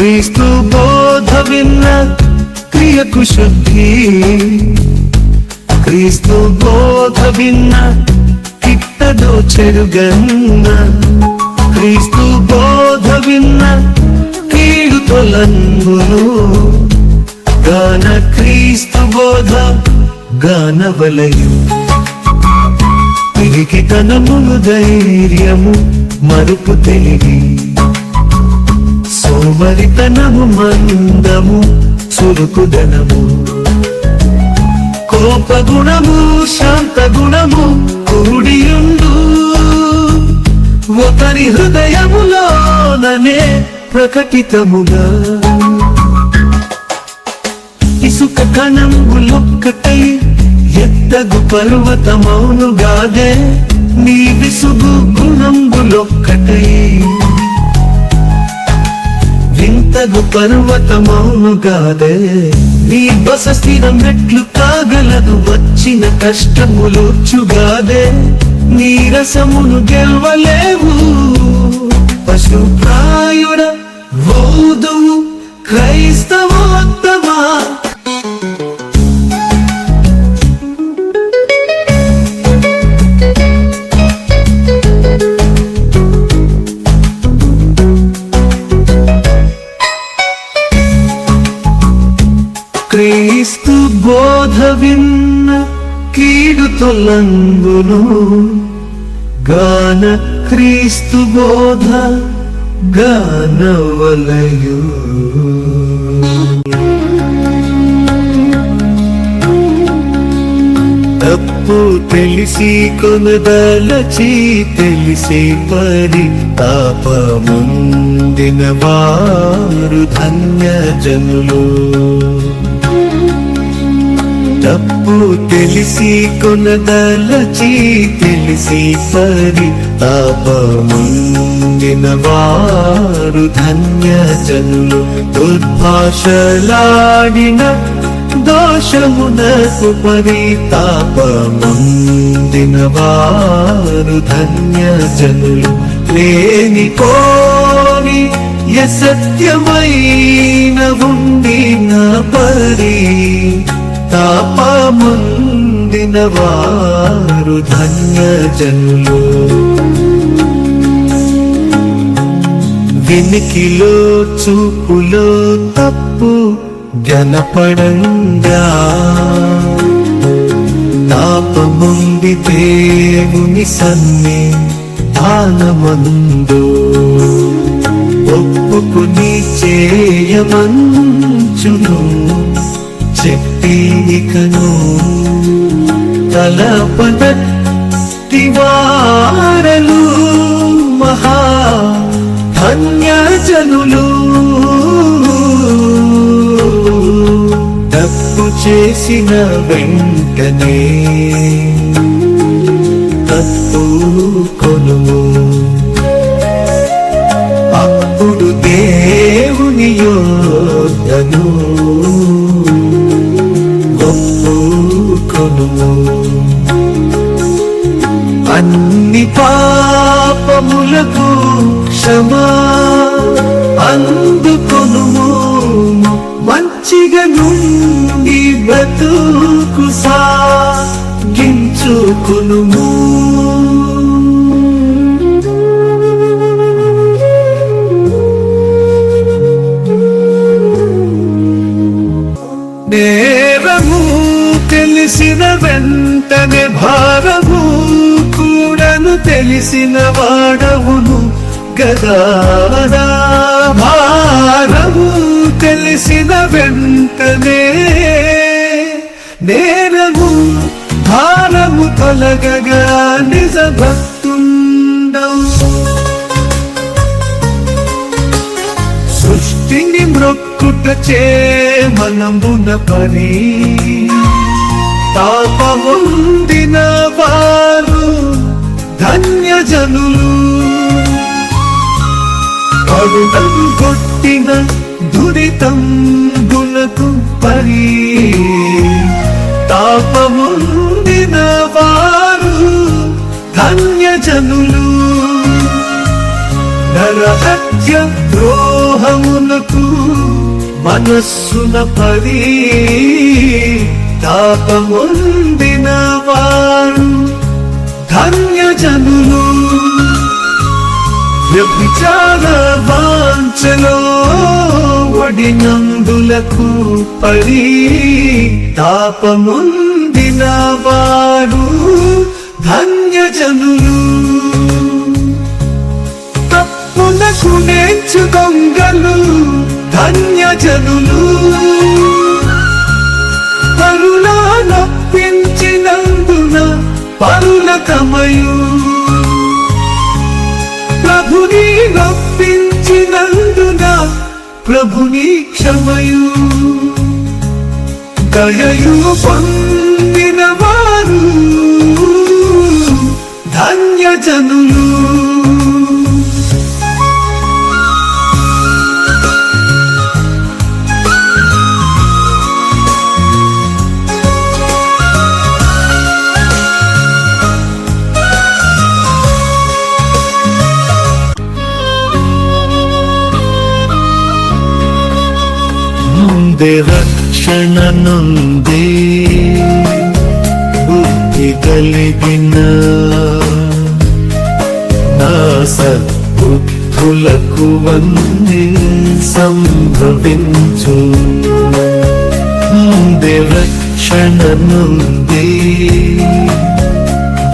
క్రీస్తు బోధ విన్న క్రియకు శుద్ధి. క్రీస్తు బోధ విన్న కిట్టదో చెరుగన్న. క్రీస్తు బోధ విన్న కీడు తొలంగును. గాన క్రీస్తు బోధ గానవలయు తిరిగి తనమును ధైర్యము మరుపు తెలివి. సోమరితనము మందము సురుకుదనము కోపగుణము శాంత గుణము కూడియుండు. ఒకరి హృదయములోననే ప్రకటితముగా. ఇసుక కణంబులొక్కటై ఎత్తగు పర్వతమౌనుగాదే. నీ విసుగు గుణంబులొక్కటై వింతగు పర్వతమౌనుగాదే నీ బస స్థిరం మెట్లు కాగలదు వచ్చిన కష్టములోచుగాదే నీరసమును గెలవలేవు. పశు ప్రాయుడ వోదువు క్రైస్తవోత్తమా. తొలంగును గాన క్రీస్తు బోధ గానవలయు. తప్పు తెలిసి కొనదలచి తెలిసి పరి తాపముందిన వారు ధన్య జనులు తప్పు తెలిసి కొనదలచి తెలిసి పరి తాపముందిన వారు ధన్య జనులు దుర్భాషలాడిన దోషమునకు పరితాపముందిన వారు ధన్య జనులు లేని కోని యసత్యమైన ఉండిన పరి తాపముందిన వారు ధన్య జనులు వెనికిలో చూపులో తప్పు జనపడంగా తాపముంది దేవుని సన్ని దానమందు ఒప్పుకుని చేయమంచును చెప్పికను తలపద తివారలు మహా ధన్యజనులు. తప్పు చేసిన వెంటనే తప్పు కొనుము. అప్పుడు దేవుని యోధను కొనుము. నేరము తెలిసిన వెంటనే భారము కూడను తెలిసిన వాడవును గదారా భారము తెలిసిన వెంటనే నేరము భారము తొలగగా నిజ భక్తుండవు. సృష్టిని మ్రొక్కుట చే మనమున పని. తాపముందిన వారు ధన్య జనులు కరుణం కొట్టిన దురితం గుణకు పరీ. తాపముందిన వారు ధన్య జనులు నర ద్రోహమునకు మనస్సున పరి తాపముందిన వారు ధన్యజనులు. వ్యభిచార వాంచలో వడినందులకు పడి తాపముందిన వారు ధన్యజనులు. తప్పులకు నేర్చు దొంగలు ధన్యజనులు. పరులా నొప్పించినందున పరుల తమయు. ప్రభుని నొప్పించినందున ప్రభుని క్షమయు. దయయు పొందిన వారు ధన్యజనులు. పొందే రక్షణనుంది బుద్ధి కలిగిన నా సద్బుద్ధులకు వంది సంభవించు ముందే రక్షణనుంది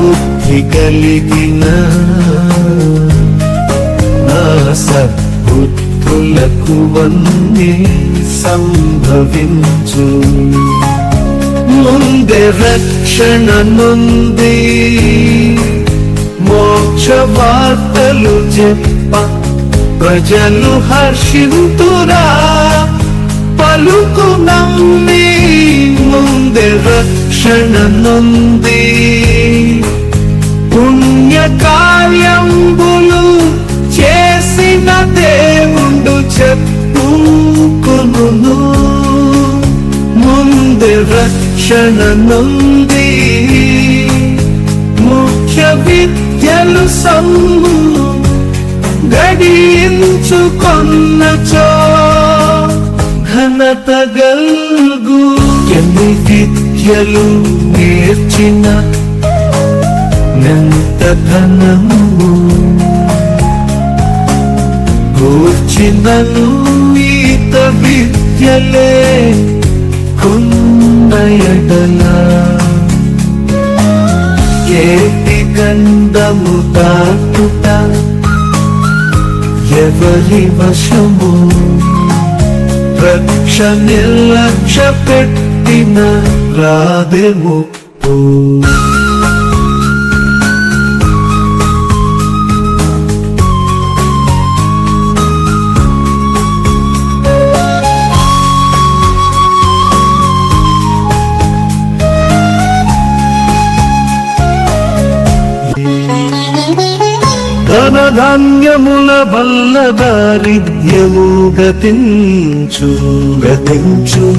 బుద్ధి కలిగిన నా సద్బుద్ధులకు వంది సంభవించు. ముందే రక్షణ నుంది మోక్ష వార్తలు చెప్ప. ప్రజలు హర్షింతురా. పలుకు నమ్మి ముందే రక్షణ నుంది పుణ్య కార్యంబులు చేసిన దేవుడు చెప్ప. రక్షణ నుండి ముఖ్య విద్యలు సమ్ము గడించుకొన్నచో ఘనత గల్గు. ఎన్ని విద్యలు నేర్చిన నెంత ధనము కూర్చినను ఈత విద్యలే. కొన్ని కున్నయడలా ఏటి గంధము దాటుట ఎవరి వశము? రక్ష నిర్లక్ష్య పెట్టిన రాదే ధనధాన్యముల వల్ల దారిద్ర్యము గతించు. గతించు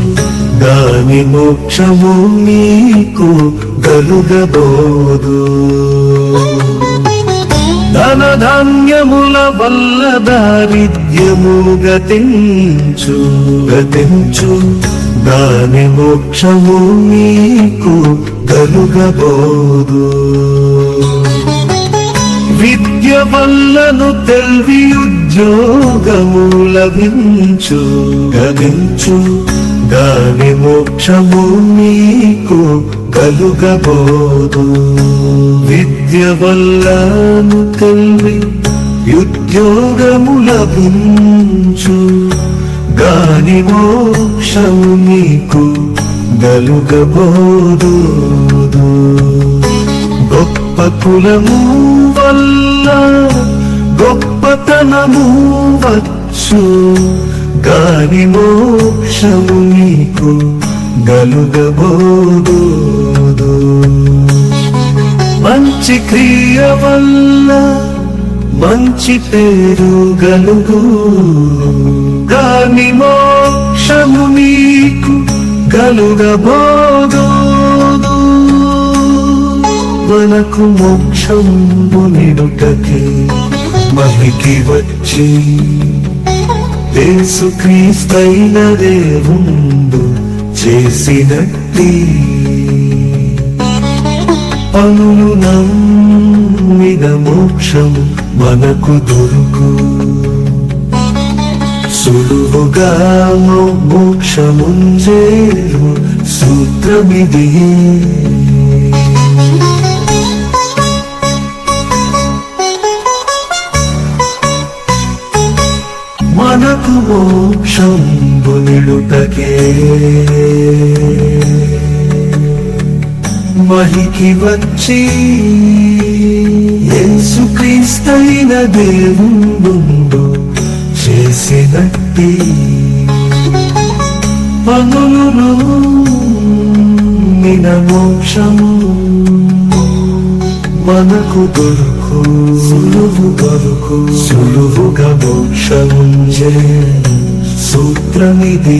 దాని మోక్షము నీకు గలుగబోదు. ధనధాన్యముల వల్ల దారిద్ర్యము గతించు గతించు. దాని మోక్షము నీకు గలుగబోదు. విద్య వల్లను తెల్వి ఉద్యోగము లభించు గగించు దాని మోక్షము నీకు కలుగబోదు. విద్య వల్లను తెల్వి ఉద్యోగము లభించు గాని మోక్షము నీకు గలుగబోదు గొప్ప కులము వల్ల గొప్పతనము వచ్చు. కాని మోక్షము నీకు గలుగబోదు మంచి క్రియ వల్ల మంచి పేరు గలుగు. కాని మోక్షము నీకు గలుగబోదు. మనకు మోక్షము నిడుటకి మహికి వచ్చి యేసుక్రీస్తైన దేవుండు చేసినట్టి పనులు నమ్మిన మోక్షం మనకు దొరుకు. సులువుగా మోక్షముంజేరు సూత్రమిది. మహికి వచ్చి యేసుక్రీస్తైన దేవుడు చేసినట్టి పనులను నిన మోక్షము మనకు దొరుకు సులువు దొరుకు సులువుగా మోక్షముంజే సూత్రమిది